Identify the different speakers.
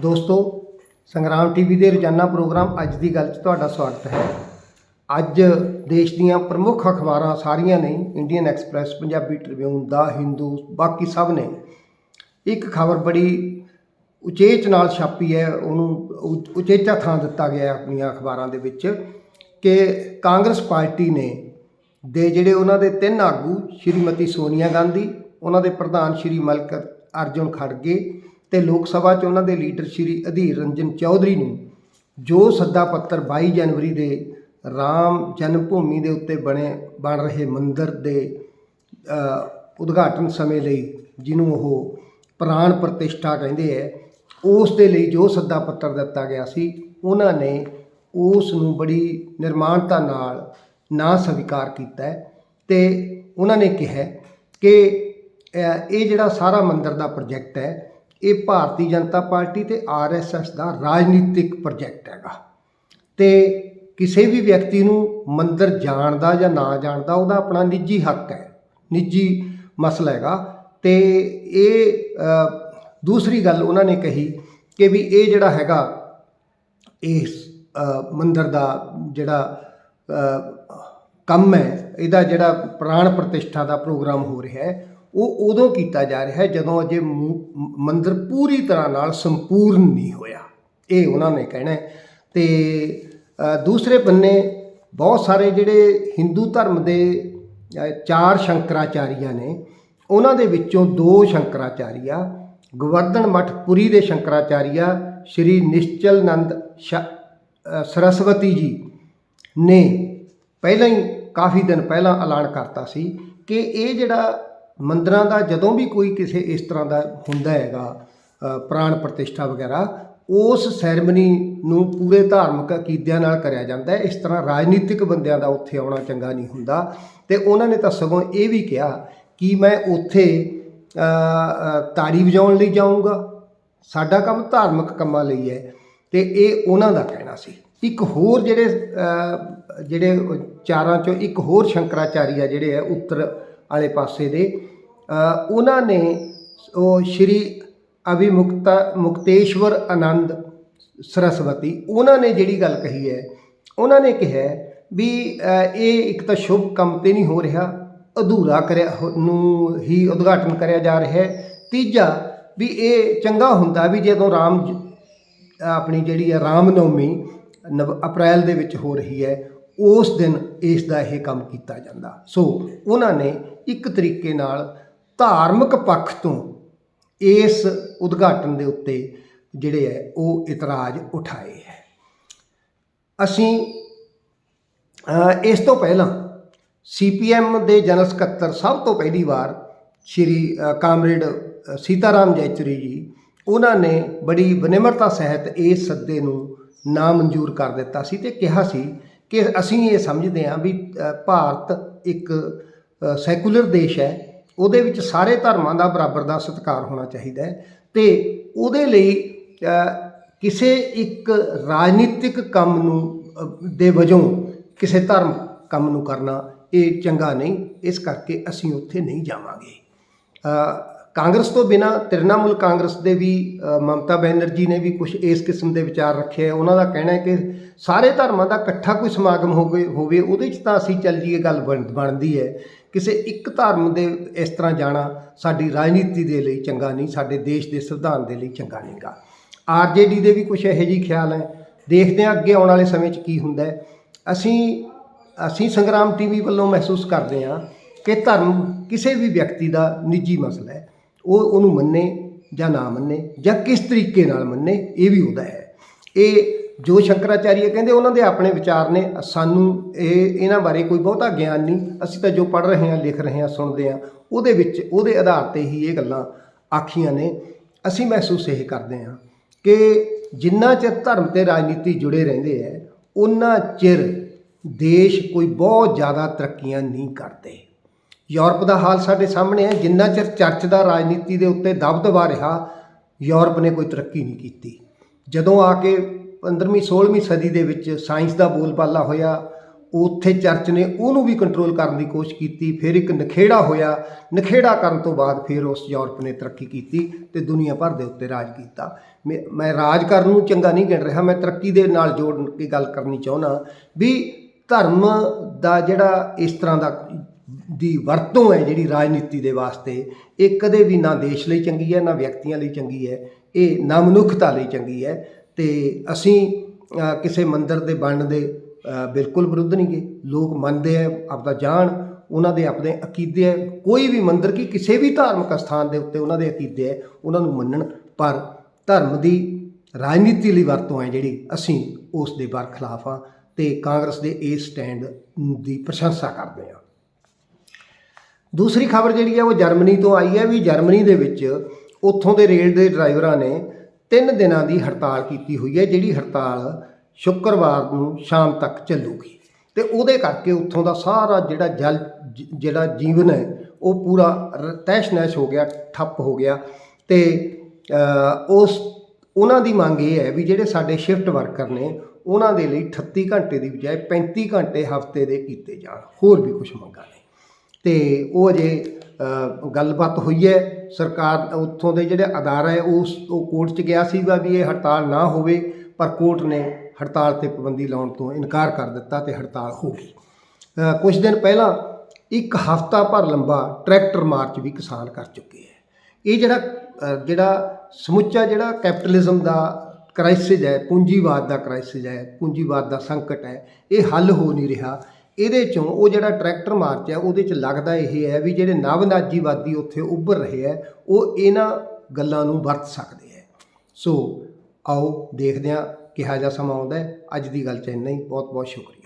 Speaker 1: ਦੋਸਤੋ, ਸੰਗਰਾਮ ਟੀਵੀ ਦੇ ਰੋਜ਼ਾਨਾ ਪ੍ਰੋਗਰਾਮ ਅੱਜ ਦੀ ਗੱਲ 'ਚ ਤੁਹਾਡਾ ਸਵਾਗਤ ਹੈ। ਅੱਜ ਦੇਸ਼ ਦੀਆਂ ਪ੍ਰਮੁੱਖ ਅਖਬਾਰਾਂ ਸਾਰੀਆਂ ਨੇ, Indian Express, Punjabi Tribune, the Hindu, ਬਾਕੀ ਸਭ ਨੇ। ਇੱਕ ਖਬਰ ਬੜੀ ਉਚੇਚ ਨਾਲ ਛਾਪੀ ਹੈ, ਉਹਨੂੰ ਉ- ਉਚੇਚਾ ਥਾਂ ਦਿੱਤਾ ਗਿਆ ਆਪਣੀਆਂ ਅਖਬਾਰਾਂ ਦੇ ਵਿੱਚ ਕਿ ਕਾਂਗਰਸ ਪਾਰਟੀ ਨੇ ਦੇ ਜਿਹੜੇ ਉਹਨਾਂ ਦੇ ਤਿੰਨ ਆਗੂ, ਸ਼੍ਰੀਮਤੀ ਸੋਨੀਆ ਗਾਂਧੀ, ਉਹਨਾਂ ਦੇ ਪ੍ਰਧਾਨ ਸ਼੍ਰੀ ਮਲਕ ਅਰਜੁਨ ਖੜਗੇ ਤੇ ਲੋਕ ਸਭਾ 'ਚ ਉਹਨਾਂ ਦੇ ਲੀਡਰ ਸ਼੍ਰੀ ਅਧੀਰ ਰੰਜਨ ਚੌਧਰੀ ਨੂੰ ਜੋ ਸੱਦਾ ਪੱਤਰ 22 ਜਨਵਰੀ ਦੇ ਰਾਮ ਜਨਮ ਭੂਮੀ ਦੇ ਉੱਤੇ ਬਣੇ, ਬਣ ਰਹੇ ਮੰਦਿਰ ਦੇ ਉਦਘਾਟਨ ਸਮੇਂ ਲਈ ਜਿਹਨੂੰ ਉਹ ਪ੍ਰਾਣ ਪ੍ਰਤਿਸ਼ਠਾ ਕਹਿੰਦੇ ਹੈ ਉਸ ਦੇ ਲਈ ਜੋ ਸੱਦਾ ਪੱਤਰ ਦਿੱਤਾ ਗਿਆ ਸੀ, ਉਹਨਾਂ ਨੇ ਉਸ ਨੂੰ ਬੜੀ ਨਿਰਮਾਣਤਾ ਨਾਲ ਨਾ ਸਵੀਕਾਰ ਕੀਤਾ ਹੈ ਤੇ ਉਹਨਾਂ ਨੇ ਕਿਹਾ ਕਿ ਇਹ ਜਿਹੜਾ ਸਾਰਾ ਮੰਦਿਰ ਦਾ ਪ੍ਰੋਜੈਕਟ ਹੈ ਇਹ ਭਾਰਤੀ ਜਨਤਾ ਪਾਰਟੀ ਤੇ ਆਰਐਸਐਸ ਦਾ ਰਾਜਨੀਤਿਕ ਪ੍ਰੋਜੈਕਟ ਹੈਗਾ। ਤੇ ਕਿਸੇ ਵੀ ਵਿਅਕਤੀ ਨੂੰ ਮੰਦਰ ਜਾਣ ਦਾ ਜਾਂ ਨਾ ਜਾਣ ਦਾ ਉਹਦਾ ਆਪਣਾ ਨਿੱਜੀ ਹੱਕ ਹੈ, ਨਿੱਜੀ ਮਸਲਾ ਹੈਗਾ। ਤੇ ਇਹ ਦੂਸਰੀ ਗੱਲ ਉਹਨਾਂ ਨੇ ਕਹੀ ਕਿ ਵੀ ਇਹ ਜਿਹੜਾ ਹੈਗਾ ਇਸ ਮੰਦਰ ਦਾ ਜਿਹੜਾ ਕੰਮ ਹੈ, ਇਹਦਾ ਜਿਹੜਾ ਪ੍ਰਾਣ ਪ੍ਰਤਿਸ਼ਠਾ ਦਾ ਪ੍ਰੋਗਰਾਮ ਹੋ ਰਿਹਾ ਹੈ ਉਹ ਉਦੋਂ ਕੀਤਾ ਜਾ ਰਿਹਾ ਹੈ ਜਦੋਂ ਅਜੇ ਮੂ- ਮੰਦਿਰ ਪੂਰੀ ਤਰ੍ਹਾਂ ਨਾਲ ਸੰਪੂਰਨ ਨਹੀਂ ਹੋਇਆ। ਇਹ ਉਹਨਾਂ ਨੇ ਕਹਿਣਾ ਹੈ। ਤੇ ਦੂਸਰੇ ਬੰਨੇ ਬਹੁਤ ਸਾਰੇ ਜਿਹੜੇ ਹਿੰਦੂ ਧਰਮ ਦੇ ਚਾਰ ਸ਼ੰਕਰਾਚਾਰੀਆਂ ਨੇ, ਉਹਨਾਂ ਦੇ ਵਿੱਚੋਂ ਦੋ ਸ਼ੰਕਰਾਚਾਰੀਆ, ਗੋਵਰਧਨ ਮਠ ਪੁਰੀ ਦੇ ਸ਼ੰਕਰਾਚਾਰੀਆ, ਸ਼੍ਰੀ ਨਿਸ਼ਚਲ ਨੰਦ ਸ਼- ਸਰਸਵਤੀ ਜੀ ਨੇ ਪਹਿਲਾਂ ਹੀ ਕਾਫੀ ਦਿਨ ਪਹਿਲਾਂ ਐਲਾਨ ਕਰਤਾ ਸੀ ਕਿ ਇਹ ਜਿਹੜਾ ਮੰਦਰਾਂ ਦਾ ਜਦੋਂ ਵੀ ਕੋਈ ਕਿਸੇ ਇਸ ਤਰ੍ਹਾਂ ਦਾ ਹੁੰਦਾ ਹੈਗਾ ਪ੍ਰਾਣ ਪ੍ਰਤਿਸ਼ਠਾ ਵਗੈਰਾ ਉਸ ਸੈਰਮਨੀ ਨੂੰ ਪੂਰੇ ਧਾਰਮਿਕ ਅਕੀਦਿਆਂ ਨਾਲ ਕਰਿਆ ਜਾਂਦਾ ਹੈ। ਇਸ ਤਰ੍ਹਾਂ ਰਾਜਨੀਤਿਕ ਬੰਦਿਆਂ ਦਾ ਉੱਥੇ ਆਉਣਾ ਚੰਗਾ ਨਹੀਂ ਹੁੰਦਾ। ਤੇ ਉਹਨਾਂ ਨੇ ਤਾਂ ਸਗੋਂ ਇਹ ਵੀ ਕਿਹਾ ਕਿ ਮੈਂ ਉੱਥੇ ਅ, ਤਾੜੀ ਵਜਾਉਣ ਲਈ ਜਾਊਂਗਾ। ਸਾਡਾ ਕੰਮ ਧਾਰਮਿਕ ਕੰਮਾਂ ਲਈ ਹੈ। ਤੇ ਇਹ ਉਹਨਾਂ ਦਾ ਕਹਿਣਾ ਸੀ। ਇੱਕ ਹੋਰ ਜਿਹੜੇ ਜਿਹੜੇ ਚਾਰਾਂ ਚੋਂ ਇੱਕ ਹੋਰ ਸ਼ੰਕਰਾਚਾਰੀਆ ਜਿਹੜੇ ਆ ਉੱਤਰ ਵਾਲੇ ਪਾਸੇ ਦੇ ਉਹਨਾਂ ਨੇ ਉਹ ਸ਼੍ਰੀ ਅਭਿਮੁਕਤਾ ਮੁਕਤੇਸ਼ਵਰ ਆਨੰਦ ਸਰਸਵਤੀ ਉਹਨਾਂ ਨੇ ਜਿਹੜੀ ਗੱਲ ਕਹੀ ਹੈ, ਉਹਨਾਂ ਨੇ ਕਿਹਾ ਵੀ ਇਹ ਇੱਕ ਤਾਂ ਸ਼ੁਭ ਕੰਮ ਤੇ ਨਹੀਂ ਹੋ ਰਿਹਾ, ਅਧੂਰਾ ਕਰਿਆ ਹੋ- ਨੂੰ ਹੀ ਉਦਘਾਟਨ ਕਰਿਆ ਜਾ ਰਿਹਾ ਹੈ। ਤੀਜਾ, ਵੀ ਇਹ ਚੰਗਾ ਹੁੰਦਾ ਵੀ ਜਦੋਂ ਰਾਮ ਆਪਣੀ ਜਿਹੜੀ ਹੈ ਰਾਮ ਨਵਮੀ ਨਵ, ਅਪ੍ਰੈਲ ਦੇ ਵਿੱਚ ਹੋ ਰਹੀ ਹੈ, ਉਸ ਦਿਨ ਇਸ ਦਾ ਇਹ ਕੰਮ ਕੀਤਾ ਜਾਂਦਾ। ਸੋ ਉਹਨਾਂ ਨੇ ਇੱਕ ਤਰੀਕੇ ਨਾਲ ਧਾਰਮਿਕ ਪੱਖ ਤੋਂ ਇਸ ਉਦਘਾਟਨ ਦੇ ਉੱਤੇ ਜਿਹੜੇ ਹੈ, ਉਹ ਇਤਰਾਜ਼ ਉਠਾਏ ਹੈ। ਅਸੀਂ ਇਸ ਤੋਂ ਪਹਿਲਾਂ ਸੀਪੀਐਮ ਦੇ ਜਨਰਲ ਸਕੱਤਰ ਸਭ ਤੋਂ ਪਹਿਲੀ ਵਾਰ ਸ਼੍ਰੀ ਕਾਮਰੇਡ ਸੀਤਾਰਾਮ ਜੈਚਰੀ ਜੀ, ਉਹਨਾਂ ਨੇ ਬੜੀ ਬਨਿਮਰਤਾ ਸਹਿਤ ਇਸ ਸੱਦੇ ਨੂੰ ਨਾ ਮਨਜ਼ੂਰ ਕਰ ਦਿੱਤਾ ਸੀ ਤੇ ਕਿਹਾ ਸੀ ਕਿ ਅਸੀਂ ਇਹ ਸਮਝਦੇ ਹਾਂ ਵੀ ਭਾਰਤ ਇੱਕ ਸੈਕੂਲਰ ਦੇਸ਼ ਹੈ। ਉਹਦੇ ਵਿੱਚ ਸਾਰੇ ਧਰਮਾਂ ਦਾ ਬਰਾਬਰ ਦਾ ਸਤਿਕਾਰ ਹੋਣਾ ਚਾਹੀਦਾ ਹੈ ਤੇ ਉਹਦੇ ਲਈ ਕਿਸੇ ਇੱਕ ਰਾਜਨੀਤਿਕ ਕੰਮ ਨੂੰ ਦੇ ਵਜੋਂ ਕਿਸੇ ਧਰਮ ਕੰਮ ਨੂੰ ਕਰਨਾ ਇਹ ਚੰਗਾ ਨਹੀਂ। ਇਸ ਕਰਕੇ ਅਸੀਂ ਉੱਥੇ ਨਹੀਂ ਜਾਵਾਂਗੇ। ਕਾਂਗਰਸ ਤੋਂ ਬਿਨਾ ਤ੍ਰਿਣਮੂਲ ਕਾਂਗਰਸ ਦੇ ਵੀ ਮਮਤਾ ਬੈਨਰਜੀ ਨੇ ਵੀ ਕੁਝ ਇਸ ਕਿਸਮ ਦੇ ਵਿਚਾਰ ਰੱਖੇ ਹੈ। ਉਹਨਾਂ ਦਾ ਕਹਿਣਾ ਹੈ ਕਿ ਸਾਰੇ ਧਰਮਾਂ ਦਾ ਇਕੱਠਾ ਕੋਈ ਸਮਾਗਮ ਹੋਵੇ ਹੋਵੇ, ਉਹਦੇ 'ਚ ਤਾਂ ਅਸੀਂ ਚੱਲ ਜੀਏ ਗੱਲ ਬਣ- ਬਣਦੀ ਹੈ। ਕਿਸੇ ਇੱਕ ਧਰਮ ਦੇ ਇਸ ਤਰ੍ਹਾਂ ਜਾਣਾ ਸਾਡੀ ਰਾਜਨੀਤੀ ਦੇ ਲਈ ਚੰਗਾ ਨਹੀਂ, ਸਾਡੇ ਦੇਸ਼ ਦੇ ਸੰਵਿਧਾਨ ਦੇ ਲਈ ਚੰਗਾ ਨਹੀਂਗਾ ਆਰਜੇਡੀ ਦੇ ਵੀ ਕੁਝ ਇਹੋ ਜਿਹੀ ਖਿਆਲ ਹੈ। ਦੇਖਦੇ ਹਾਂ ਅੱਗੇ ਆਉਣ ਵਾਲੇ ਸਮੇਂ 'ਚ ਕੀ ਹੁੰਦਾ ਅਸੀਂ ਅਸੀਂ ਸੰਗਰਾਮ ਟੀਵੀ ਵੱਲੋਂ ਮਹਿਸੂਸ ਕਰਦੇ ਹਾਂ ਕਿ ਧਰਮ ਕਿਸੇ ਵੀ ਵਿਅਕਤੀ ਦਾ ਨਿੱਜੀ ਮਸਲਾ ਹੈ। ਉਹ ਉਹਨੂੰ ਮੰਨੇ ਜਾਂ ਨਾ ਮੰਨੇ ਜਾਂ ਕਿਸ ਤਰੀਕੇ ਨਾਲ ਮੰਨੇ, ਇਹ ਵੀ ਉਹਦਾ ਹੈ। ਇਹ ਜੋ ਸ਼ੰਕਰਾਚਾਰੀਆ ਕਹਿੰਦੇ ਉਹਨਾਂ ਦੇ ਆਪਣੇ ਵਿਚਾਰ ਨੇ, ਸਾਨੂੰ ਇਹ, ਇਹਨਾਂ ਬਾਰੇ ਕੋਈ ਬਹੁਤਾ ਗਿਆਨ ਨਹੀਂ। ਅਸੀਂ ਤਾਂ ਜੋ ਪੜ੍ਹ ਰਹੇ ਹਾਂ, ਲਿਖ ਰਹੇ ਹਾਂ, ਸੁਣਦੇ ਹਾਂ, ਉਹਦੇ ਵਿੱਚ, ਉਹਦੇ ਆਧਾਰ ਤੇ ਹੀ ਇਹ ਗੱਲਾਂ ਆਖੀਆਂ ਨੇ। ਅਸੀਂ ਮਹਿਸੂਸ ਇਹ ਕਰਦੇ ਹਾਂ ਕਿ ਜਿੰਨਾ ਚਿਰ ਧਰਮ ਤੇ ਰਾਜਨੀਤੀ ਜੁੜੇ ਰਹਿੰਦੇ ਹੈ ਉਹਨਾਂ ਚਿਰ ਦੇਸ਼ ਕੋਈ ਬਹੁਤ ਜ਼ਿਆਦਾ ਤਰੱਕੀਆਂ ਨਹੀਂ ਕਰਦੇ। ਯੂਰਪ ਦਾ ਹਾਲ ਸਾਡੇ ਸਾਹਮਣੇ ਹੈ। ਜਿੰਨਾ ਚਿਰ ਚਰਚ ਦਾ ਰਾਜਨੀਤੀ ਦੇ ਉੱਤੇ ਦਬਦਬਾ ਰਿਹਾ, ਯੂਰਪ ਨੇ ਕੋਈ ਤਰੱਕੀ ਨਹੀਂ ਕੀਤੀ। ਜਦੋਂ ਆ ਕੇ 15ਵੀਂ 16ਵੀਂ ਸਦੀ ਦੇ ਵਿੱਚ ਸਾਇੰਸ ਦਾ ਬੋਲਬਾਲਾ ਹੋਇਆ। ਉੱਥੇ ਚਰਚ ਨੇ ਉਹਨੂੰ ਵੀ ਕੰਟਰੋਲ ਕਰਨ ਦੀ ਕੋਸ਼ਿਸ਼ ਕੀਤੀ, ਫਿਰ ਇੱਕ ਨਖੇੜਾ ਹੋਇਆ। ਨਖੇੜਾ ਕਰਨ ਤੋਂ ਬਾਅਦ ਫਿਰ ਉਸ ਯੂਰਪ ਨੇ ਤਰੱਕੀ ਕੀਤੀ ਤੇ ਦੁਨੀਆ ਭਰ ਦੇ ਉੱਤੇ ਰਾਜ ਕੀਤਾ। ਮੈਂ ਮੈਂ ਰਾਜ ਕਰਨ ਨੂੰ ਚੰਗਾ ਨਹੀਂ ਗਿਣ ਰਿਹਾ, ਮੈਂ ਤਰੱਕੀ ਦੇ ਨਾਲ ਜੋੜ ਕੇ ਗੱਲ ਕਰਨੀ ਚਾਹੁੰਦਾ ਵੀ ਧਰਮ ਦਾ ਜਿਹੜਾ ਇਸ ਤਰ੍ਹਾਂ ਦਾ ਦੀ ਵਰਤੋਂ ਹੈ ਜਿਹੜੀ ਰਾਜਨੀਤੀ ਦੇ ਵਾਸਤੇ, ਇਹ ਕਦੇ ਵੀ ਨਾ ਦੇਸ਼ ਲਈ ਚੰਗੀ ਹੈ, ਨਾ ਵਿਅਕਤੀਆਂ ਲਈ ਚੰਗੀ ਹੈ, ਇਹ ਨਾ ਮਨੁੱਖਤਾ ਲਈ ਚੰਗੀ ਹੈ। ਤੇ ਅਸੀਂ ਕਿਸੇ ਮੰਦਰ ਦੇ ਬਣਨ ਦੇ ਬਿਲਕੁਲ ਵਿਰੁੱਧ ਨਹੀਂ ਗੇ ਲੋਕ ਮੰਨਦੇ ਆ, ਆਪਦਾ ਜਾਣ, ਉਹਨਾਂ ਦੇ ਆਪਣੇ ਅਕੀਦੇ ਹੈ ਕੋਈ ਵੀ ਮੰਦਰ ਕੀ ਕਿਸੇ ਵੀ ਧਾਰਮਿਕ ਸਥਾਨ ਦੇ ਉੱਤੇ ਉਹਨਾਂ ਦੇ ਅਕੀਦੇ ਹੈ ਉਹਨਾਂ ਨੂੰ ਮੰਨਣ। ਪਰ ਧਰਮ ਦੀ ਰਾਜਨੀਤੀ ਲਈ ਵਰਤੋਂ ਹੈ ਜਿਹੜੀ, ਅਸੀਂ ਉਸ ਦੇ ਬਰਖਲਾਫ ਹਾਂ ਤੇ ਕਾਂਗਰਸ ਦੇ ਇਸ ਸਟੈਂਡ ਦੀ ਪ੍ਰਸ਼ੰਸਾ ਕਰਦੇ ਹਾਂ। ਦੂਸਰੀ ਖਬਰ ਜਿਹੜੀ ਆ, ਉਹ ਜਰਮਨੀ ਤੋਂ ਆਈ ਹੈ ਵੀ ਜਰਮਨੀ ਦੇ ਵਿੱਚ ਉੱਥੋਂ ਦੇ ਰੇਲ ਦੇ ਡਰਾਈਵਰਾਂ ਨੇ ਤਿੰਨ ਦਿਨਾਂ ਦੀ ਹੜਤਾਲ ਕੀਤੀ ਹੋਈ ਹੈ, ਜਿਹੜੀ ਹੜਤਾਲ ਸ਼ੁੱਕਰਵਾਰ ਨੂੰ ਸ਼ਾਮ ਤੱਕ ਚੱਲੂਗੀ। ਤੇ ਉਹਦੇ ਕਰਕੇ ਉੱਥੋਂ ਦਾ ਸਾਰਾ ਜਿਹੜਾ ਜਲ ਜਿਹੜਾ ਜੀਵਨ ਹੈ, ਉਹ ਪੂਰਾ ਰ- ਤਹਿਸ਼-ਨਹਿਸ਼ ਹੋ ਗਿਆ, ਠੱਪ ਹੋ ਗਿਆ। ਤੇ ਉਸ, ਉਹਨਾਂ ਦੀ ਮੰਗ ਇਹ ਹੈ ਵੀ ਜਿਹੜੇ ਸਾਡੇ ਸ਼ਿਫਟ ਵਰਕਰ ਨੇ, ਉਹਨਾਂ ਦੇ ਲਈ 38 ਘੰਟੇ ਦੀ ਬਜਾਏ 35 ਘੰਟੇ ਹਫ਼ਤੇ ਦੇ ਕੀਤੇ ਜਾਣ। ਹੋਰ ਵੀ ਕੁਝ ਮੰਗਾਂ ਨੇ। ਤੇ ਉਹ ਅਜੇ ਗੱਲਬਾਤ ਹੋਈ ਹੈ। ਸਰਕਾਰ ਉੱਥੋਂ ਦੇ ਜਿਹੜੇ ਅਦਾਰਾ ਹੈ ਉਸ ਉਹ ਕੋਰਟ 'ਚ ਗਿਆ ਸੀਗਾ ਵੀ ਇਹ ਹੜਤਾਲ ਨਾ ਹੋਵੇ, ਪਰ ਕੋਰਟ ਨੇ ਹੜਤਾਲ ਤੇ ਪਾਬੰਦੀ ਲਾਉਣ ਤੋਂ ਇਨਕਾਰ ਕਰ ਦਿੱਤਾ ਤੇ ਹੜਤਾਲ ਹੋ ਗਈ। ਕੁਝ ਦਿਨ ਪਹਿਲਾਂ ਇੱਕ ਹਫ਼ਤਾ ਭਰ ਲੰਬਾ ਟਰੈਕਟਰ ਮਾਰਚ ਵੀ ਕਿਸਾਨ ਕਰ ਚੁੱਕੇ ਹੈ। ਇਹ ਜਿਹੜਾ ਜਿਹੜਾ ਸਮੁੱਚਾ ਜਿਹੜਾ ਕੈਪੀਟਲਿਜ਼ਮ ਦਾ ਕ੍ਰਾਈਸਿਸ ਹੈ, ਪੂੰਜੀਵਾਦ ਦਾ ਕ੍ਰਾਈਸਿਸ ਹੈ, ਪੂੰਜੀਵਾਦ ਦਾ ਸੰਕਟ ਹੈ, ਇਹ ਹੱਲ ਹੋ ਨਹੀਂ ਰਿਹਾ। ਇਹਦੇ ਚੋਂ ਉਹ ਜਿਹੜਾ ਟਰੈਕਟਰ ਮਾਰਚ ਹੈ ਉਹਦੇ ਚ ਲੱਗਦਾ ਇਹ ਹੈ ਵੀ ਜਿਹੜੇ ਨਵਨਾਜੀਵਾਦੀ ਉੱਥੇ ਉੱਭਰ ਰਹੇ ਹੈ ਉਹ ਇਹਨਾਂ ਗੱਲਾਂ ਨੂੰ ਵਰਤ ਸਕਦੇ ਹੈ ਸੋ ਆਓ ਦੇਖਦੇ ਹਾਂ ਕਿਹਾ ਜਾ ਸਮਾਂ ਆਉਂਦਾ ਅੱਜ ਦੀ ਗੱਲ ਚ ਇੰਨਾ ਹੀ। ਬਹੁਤ ਬਹੁਤ ਸ਼ੁਕਰੀਆ।